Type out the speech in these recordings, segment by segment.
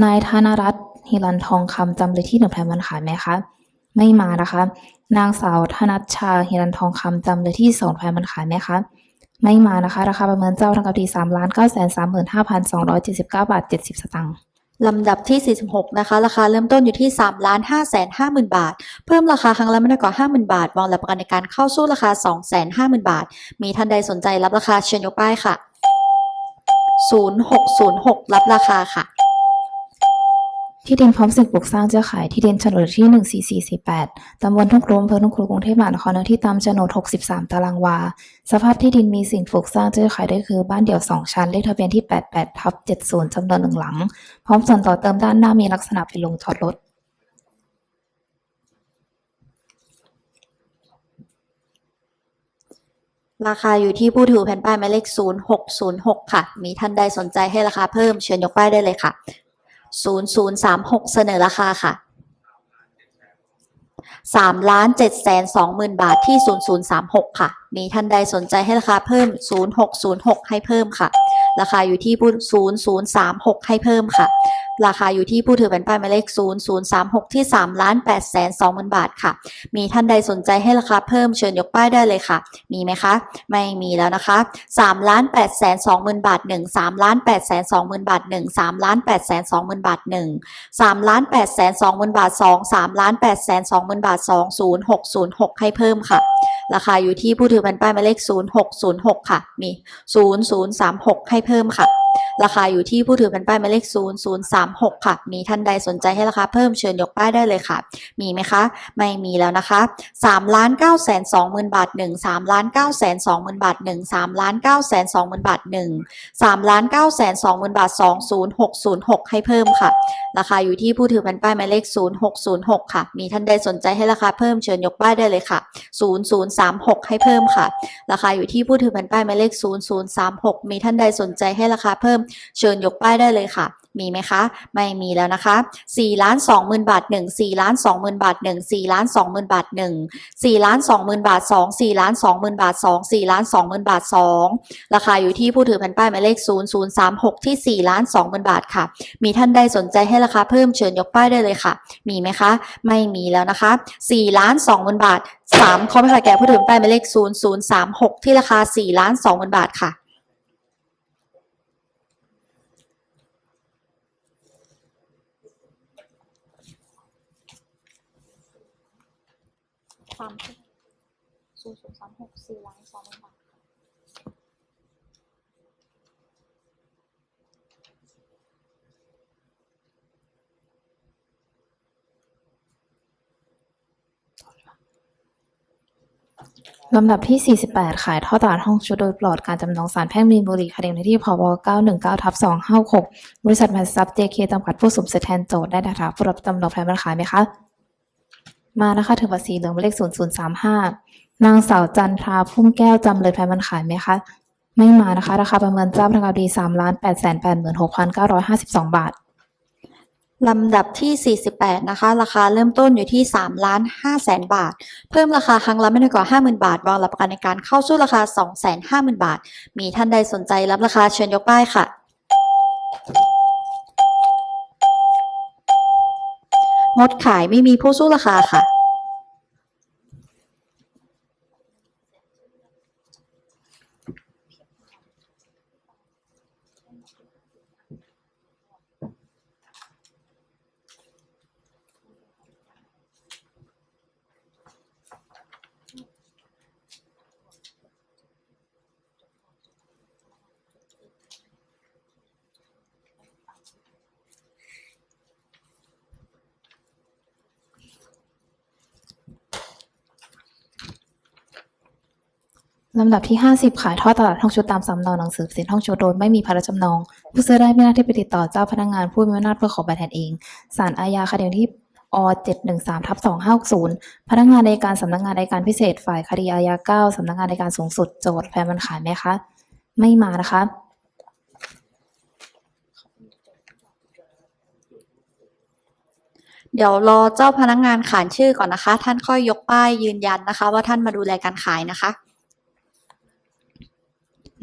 นายธนรัตน์ฮิรันทองคำจำเลยที่หนึ่งแผนมันขายไหมคะ ไม่มานะคะ นางสาวธนัชชาฮิรันทองคำจำเลยที่สองแผนมันขายไหมคะ ไม่มานะคะ ราคาประเมินเจ้าทางกำดีสามล้านเก้าแสนสามหมื่นห้าพันสองร้อยเจ็ดสิบเก้าบาทเจ็ดสิบสตางค์ลำดับที่ 46 นะคะ ราคาเริ่มต้นอยู่ที่ 3 ล้าน5แสน50,000 บาท เพิ่มราคาครั้งละไม่น้อยกว่า 50,000 บาท วางหลักประกันในการเข้าสู้ราคา 2 5 0 0 0 0 บาท มีท่านใดสนใจรับราคาเชิญยกป้ายค่ะ 0606 รับราคาค่ะ ที่ดินพร้อมสิ่งปลูกสร้างเจ้าขายที่ดินโฉนดที่หนึ่งสี่สี่สี่แปดตำบลทุ่งครุอำเภอทุ่งครุกรุงเทพมหานครเนื้อที่ตามโฉนดหกสิบสามตารางวา สภาพที่ดินมีสิ่งปลูกสร้างเจ้าขายได้คือบ้านเดี่ยวสองชั้น เลขทะเบียนที่แปดแปดทับเจ็ดศูนย์จำนวนหนึ่งหลัง พร้อมส่วนต่อเติมด้านหน้ามีลักษณะเป็นโรงจอดรถ ราคาอยู่ที่ผู้ถือแผ่นป้ายหมายเลข 0606 ค่ะ มีท่านใดสนใจให้ราคาเพิ่มเชิญยกป้ายได้เลยค่ะ 0036เสนอราคาค่ะ3ล้าน7แสน2หมื่นบาทที่0036ค่ะ มีท่านใดสนใจให้ราคาเพิ่ม0606ให้เพิ่มค่ะ ราคาอยู่ที่ผู้0036 ให้เพิ่มค่ะ ราคาอยู่ที่ผู้ถือแผ่นป้ายหมายเลข 0036 ที่3ล้าน8แสน2หมื่นบาทค่ะ มีท่านใดสนใจให้ราคาเพิ่มเชิญยกป้ายได้เลยค่ะ มีไหมคะ ไม่มีแล้วนะคะ3ล้าน8แสน2หมื่นบาท 1 3ล้าน8แสน2หมื่นบาท 1 3ล้าน8แสน2หมื่นบาท 1 3ล้าน8แสน2หมื่นบาท 2 3ล้าน8แสน2หมื่นบาท 2 0 6 0 6 ให้เพิ่มค่ะ ราคาอยู่ที่ผู้ถือแผ่นป้ายหมายเลข 0606 ค่ะ มี 0036 ให้เพิ่มค่ะ ราคาอยู่ที่ผู้ถือแผ่นป้ายหมายเลข 0036 ค่ะ มีท่านใดสนใจให้ราคาเพิ่มเชิญยกป้ายได้เลยค่ะ มีไหมคะ ไม่มีแล้วนะคะ3ล้าน9แสน2หมื่นบาท 1 3ล้าน9แสน2หมื่นบาท 1 3ล้าน9แสน2หมื่นบาท 1 3ล้าน9แสน2หมื่นบาท 2 0 6 0 6 ให้เพิ่มค่ะ ราคาอยู่ที่ผู้ถือแผ่นป้ายหมายเลข 0606 ค่ะ มีท่านใดสนใจให้ราคาเพิ่มเชิญยกป้ายได้เลยค่ะ 0036 ให้เพิ่มค่ะ ราคาอยู่ที่ผู้ถือแผ่นป้ายหมายเลข 0036 มีท่านใดสนใจให้ราคาเพิ่มเชิญยกป้ายได้เลยค่ะ มีไหมคะ ไม่มีแล้วนะคะ4ล้าน2หมื่นบาท 1 4ล้าน2หมื่นบาท 1 4ล้าน2หมื่นบาท 1 4ล้าน2หมื่นบาท 2 4ล้าน2หมื่นบาท 2 4ล้าน2หมื่นบาท 2 ราคาอยู่ที่ผู้ถือแผ่นป้ายหมายเลข 0036 ที่ 4 ล้าน2หมื่นบาทค่ะ มีท่านใดสนใจให้ราคาเพิ่มเชิญยกป้ายได้เลยค่ะ มีไหมคะ ไม่มีแล้วนะคะ4ล้าน2หมื่นบาท 3 ขอไม่ขาดแก่ผู้ถือแผ่นป้ายหมายเลข 0036 ที่ราคา 4 ล้าน2หมื่นบาทค่ะ สามศูนย์ศูนย์สามหกสี่ล้านสองหมื่นบาทลำดับที่ 48 ขายท่อตลาดห้องชุดโดยปลอดการจำนองสารแพ่งมีนบุรีคดีในที่พบ919ทับ256 บริษัทแมนซับเจเคจำกัดผู้สมเสร็จแทนโจทย์ได้นะคะผู้รับจำนองแผนบันขายไหมคะ มานะคะถึงภาษีเหลืองหมายเลข 0035 นางสาวจันทราพุ่มแก้วจำเลยแผนบันขายไหมคะ ไม่มานะคะ ราคาประเมินเจ้าพนักงานดี3ล้าน8แสน86,952 บาท ลำดับที่ 48 นะคะ ราคาเริ่มต้นอยู่ที่3ล้าน5แสนบาท เพิ่มราคาครั้งละไม่น้อยกว่า 50,000 บาท วางหลักประกันในการเข้าสู้ราคา 250,000 บาท มีท่านใดสนใจรับราคาเชิญยกป้ายค่ะ งดขายไม่มีผู้สู้ราคาค่ะ ลำดับที่ 50 ขายท่อตลาดห้องชุดตามสำเนาหนังสือสินห้องชุดโดยไม่มีภาระจำนอง ผู้ซื้อได้ไม่น้าที่ไปติดต่อเจ้าพนักงานผู้มีอำนาจเพื่อขอใบแทนเองศาลอาญาคดีที่อ713ทับ2560 พนักงานในการสำนักงานในการพิเศษฝ่ายคดีอาญา9สำนักงานในการสูงสุดโจทย์แฟนมันขายไหมคะ ไม่มานะคะ เดี๋ยวรอเจ้าพนักงานขานชื่อก่อนนะคะ ท่านค่อยยกป้ายยืนยันนะคะ ว่าท่านมาดูแลการขายนะคะ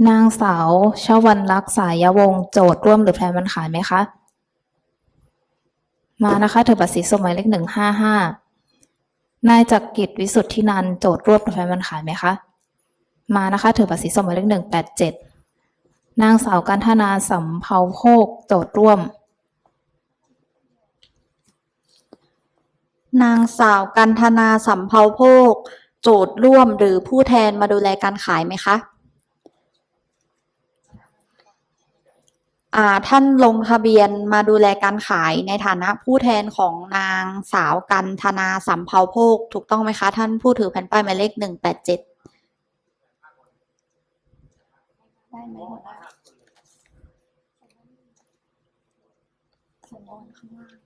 นางสาวชวันลักษายยวงศ์โจทย์ร่วมหรือแพนมันขายไหมคะ มานะคะถือบัตรสีส้มหมายเลขหนึ่งห้าห้านายจักรกิจวิสุทธินันโจทย์รวบรถไฟมันขายไหมคะ มานะคะถือบัตรสีส้มหมายเลขหนึ่งแปดเจ็ดนางสาวกันธนาสำเภาโภคโจทย์ร่วม นางสาวกันธนาสัมเภาโภค โจทย์ร่วมหรือผู้แทนมาดูแลการขายไหมคะ อ่า ท่านลงทะเบียนมาดูแลการขายในฐานะผู้แทนของนางสาวกันธนาสัมเภาโภค ถูกต้องไหมคะ ท่านผู้ถือแผ่นป้ายหมายเลขหนึ่งแปดเจ็ดได้ไหมหัวหน้าสำนวนข้างล่าง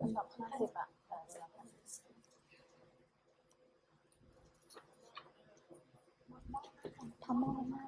ลำดับห้าสิบอะทำได้มาก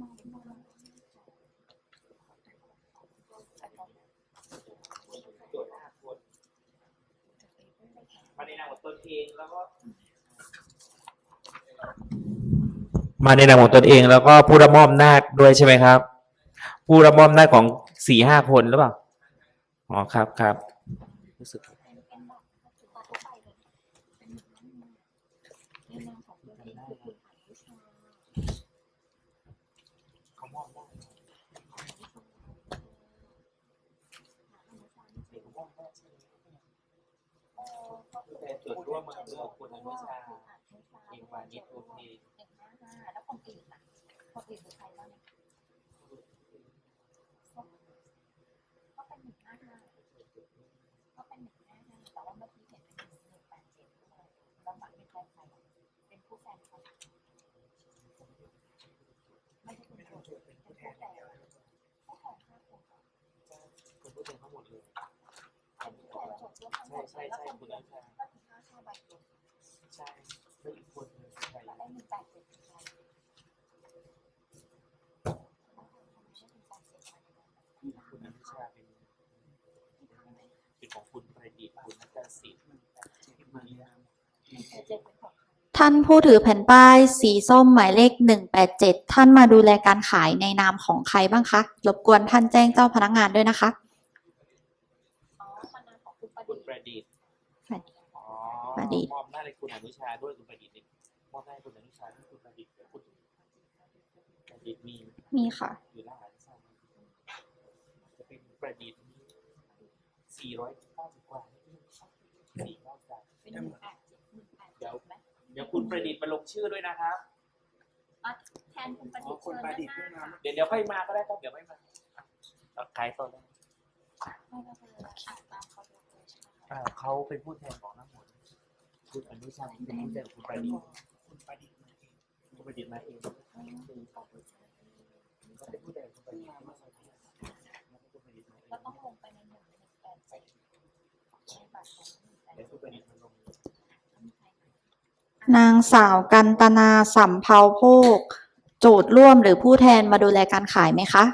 มากมาก โจทย์ห้าคนมา ในนามของตนเองแล้วก็มาในนามของตนเองแล้วก็ผู้รับมอบอำนาจด้วยใช่ไหมครับ ผู้รับมอบอำนาจของสี่ห้าคนหรือเปล่าอ๋อครับครับรู้สึก เป็นเป็นแบบปัจจุบันทั่วไปเลยเป็นแบบนั้นมาในนามขอ งตัวเองคือคุณอัวิชาเขามอบได้แต่จุดร่วมมาเลือกคุณอนุชาเอกวานิชโอเคหนึ่งห้าห้าแล้วคนอื่นล่ะคนอื่นเป็นใครบ้างก็เป็นหนึ่งห้าห้าก็เป็นหนึ่งห้าห้าแต่ว่าเมื่อกี้เห็นเป็นหนึ่งหนึ่งแปดเจ็ดด้วยแล้วบัตรเป็นใครใครเป็นผู้แทนเขาไม่ใช่คุณเป็นผู้แทนผู้แทนห้าคนคุณผู้ชมทั้งหมดเลย แทนโจทย์ร่วมทั้งหมดใช่ใช่คนคุณนุชาก็ถึงห้าห้าใบเดียวใช่แล้วอีกคนหนึ่งแปดเจ็ดใบคุณอนุชาเป็นเป็นของคุณประดิษฐ์คุณนักศิลป์มาเนี่ยท่านผู้ถือแผ่นป้ายสีส้มหมายเลขหนึ่งแปดเจ็ดท่านมาดูแลการขายในนามของใครบ้างคะ รบกวนท่านแจ้งเจ้าพนักงานด้วยนะคะ อ๋อมานามของคุณประ คุ ดิ ณ ษฐ์ ประดิษฐ์ ประดิษฐ์ อ๋อ ประดิษฐ์มอบหน้าให้คุณอนุชาด้วยคุณประดิษฐ์นี่มอบหน้าให้คุณอนุชาให้คุณประดิษฐ์คุณประดิษฐ์มีมีค่ะอยู่หน้าหาทราบจะเป็นประดิษฐ์มีสี่ร้อยเก้าสิบกว่าสี่เก้าสิบเป็นหนึ่งแปดเจ็ดหนึ่งแปดเดไหมเดี๋ยวคุณประดิษฐ์มาลงชื่อด้วยนะครับแทนคุณประดิษฐ์เชิญนะเดี๋ยวเดี๋ยวค่อยมาก็ได้ครับเดี๋ยวค่อยมาเอาขายต่อเลยไม่ก็คืออ่านตามเขาดูเลยใช่ไหมคะอ่าเขาเป็นผู้แทนของทั้งหมด คุณอนุชาเป็นผู้แทนของคุณประดิษฐ์คุณประดิษฐ์มาเองคุณประดิษฐ์มาเองเขาเป็นผู้ใดคุณประดิษฐ์มาเองก็ต้องลงไปในหนึ่งหนึ่งแปดเจ็ดใช้บัตรของเดี๋ยวคุณประดิษฐ์มาลงนางสาวกันตนาสัมเภาโภค โจทย์ร่วมหรือผู้แทนมาดูแลการขายไหมคะ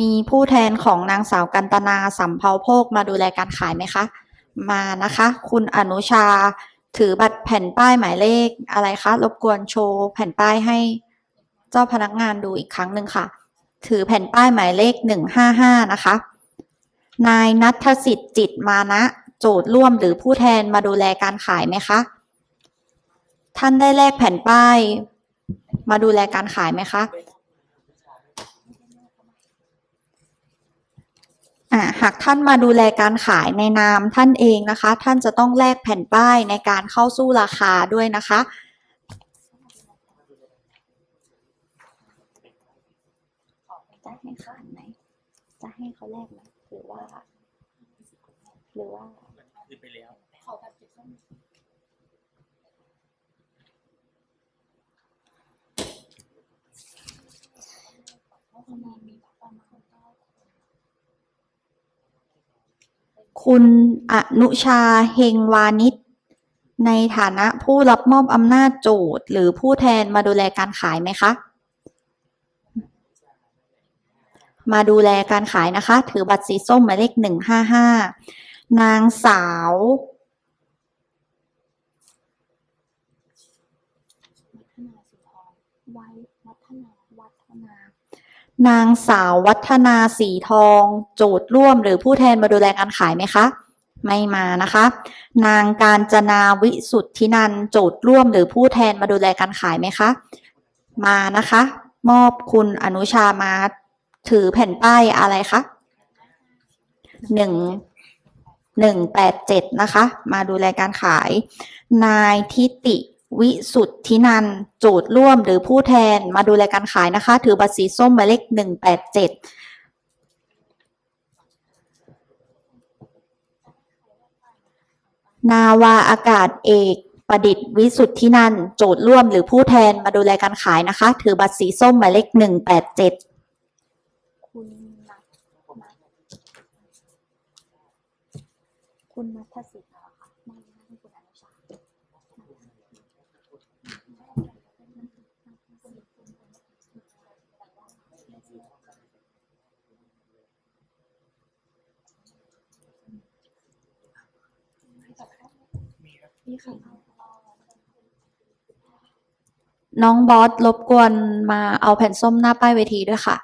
มีผู้แทนของนางสาวกันตนาสัมเภาโภคมาดูแลการขายไหมคะ มานะคะ คุณอนุชาถือบัตรแผ่นป้ายหมายเลขอะไรคะ รบกวนโชว์แผ่นป้ายให้เจ้าพนักงานดูอีกครั้งหนึ่งค่ะ ถือแผ่นป้ายหมายเลขหนึ่งห้าห้านะคะ นายนัทสิทธิ์จิตมานะ โจทย์ร่วมหรือผู้แทนมาดูแลการขายไหมคะ ท่านได้แลกแผ่นป้าย มาดูแลการขายไหมคะ อ่าหากท่านมาดูแลการขายในนามท่านเองนะคะ ท่านจะต้องแลกแผ่นป้ายในการเข้าสู้ราคาด้วยนะคะ จะให้เขาอ่านไหม จะให้เขาแลกไหมหรือว่า หรือว่าขึ้นไปแล้วเขาแบบจะต้อ คุณอนุชาเฮงวานิชในฐานะผู้รับมอบอำนาจโจทย์ หรือผู้แทนมาดูแลการขายไหมคะ มาดูแลการขายนะคะ ถือบัตรสีส้มหมายเลขหนึ่งห้าห้านางสาว นางสาววัฒนาสีทอง โจทย์ร่วมหรือผู้แทนมาดูแลการขายไหมคะ ไม่มานะคะ นางการจนาวิสุทธินันโจทย์ร่วมหรือผู้แทนมาดูแลการขายไหมคะ มานะคะ มอบคุณอนุชามาถือแผ่นป้ายอะไรคะหนึ่งหนึ่งแปดเจ็ดนะคะ มาดูแลการขาย นายทิติ วิสุทธินันโจทย์ร่วมหรือผู้แทนมาดูแลการขายนะคะ ถือบัตรสีส้มหมายเลขหนึ่งแปดเจ็ดนาวาอากาศเอกประดิษฐ์วิสุทธินันโจทย์ร่วมหรือผู้แทนมาดูแลการขายนะคะ ถือบัตรสีส้มหมายเลขหนึ่งแปดเจ็ดคุณนัทคุณนัทสิทธิ์เหรอคะไม่ไม่ใช่คุณอนุชา นี่ค่ะ น้องบอสรบกวนมาเอาแผ่นส้มหน้าป้ายเวทีด้วยค่ะ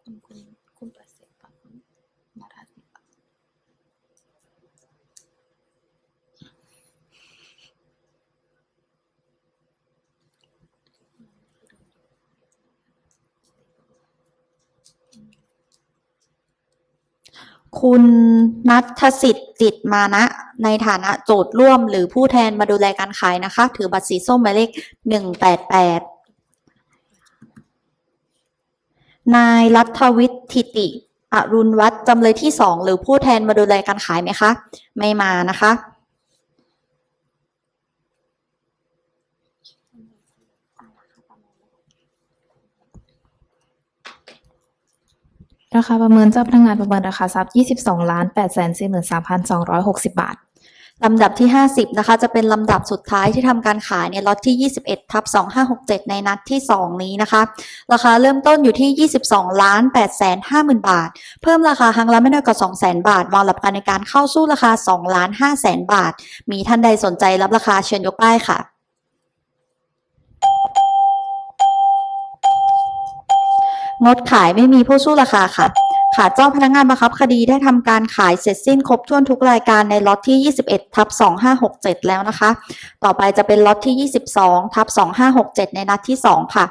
คุณคุณคุณประสิทธิ์กับคุณมาทัศน์ คุณนัทสิทธิ์จิตมานะ ในฐานะโจทย์ร่วมหรือผู้แทนมาดูแลการขายนะคะ ถือบัตรสีส้มหมายเลขหนึ่งแปดแปดนายรัฐวิทย์ทิติ อรุณวัฒน์จำเลยที่สองหรือผู้แทนมาดูแลการขายไหมคะ ไม่มานะคะ ราคาประเมินเจ้าพนักงานประเมินราคาทรัพย์ 22 ล้าน8 4 3 2 6 0 บาท ลำดับที่ 50 นะคะ จะเป็นลำดับสุดท้ายที่ทำการขายในล็อตที่ 21 ทับ 2567 ในนัดที่ 2 นี้นะคะ ราคาเริ่มต้นอยู่ที่ 22 ล้าน8แสน50,000 บาท เพิ่มราคาครั้งละไม่น้อยกว่า 2 0 0 0 0 0 บาทวางหลักประกันในการเข้าสู้ราคา 2 ล้าน5แสนบาท มีท่านใดสนใจรับราคาเชิญยกป้ายค่ะ งดขายไม่มีผู้สู้ราคาค่ะค่ะเจ้าพนักงานบังคับคดีได้ทำการขายเสร็จสิ้นครบถ้วนทุกรายการในล็อตที่ 21 ทับ 2567 แล้วนะคะ ต่อไปจะเป็นล็อตที่ 22 ทับ 2567 ในนัดที่ 2 ค่ะ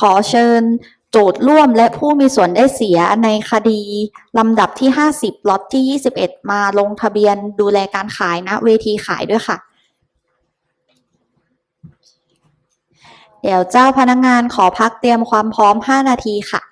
ขอเชิญโจทย์ร่วมและผู้มีส่วนได้เสียในคดี ลำดับที่ 50 ล็อตที่ 21 มาลงทะเบียนดูแลการขายณเวทีขายด้วยค่ะ เดี๋ยวเจ้าพนักงานขอพักเตรียมความพร้อม 5 นาทีค่ะ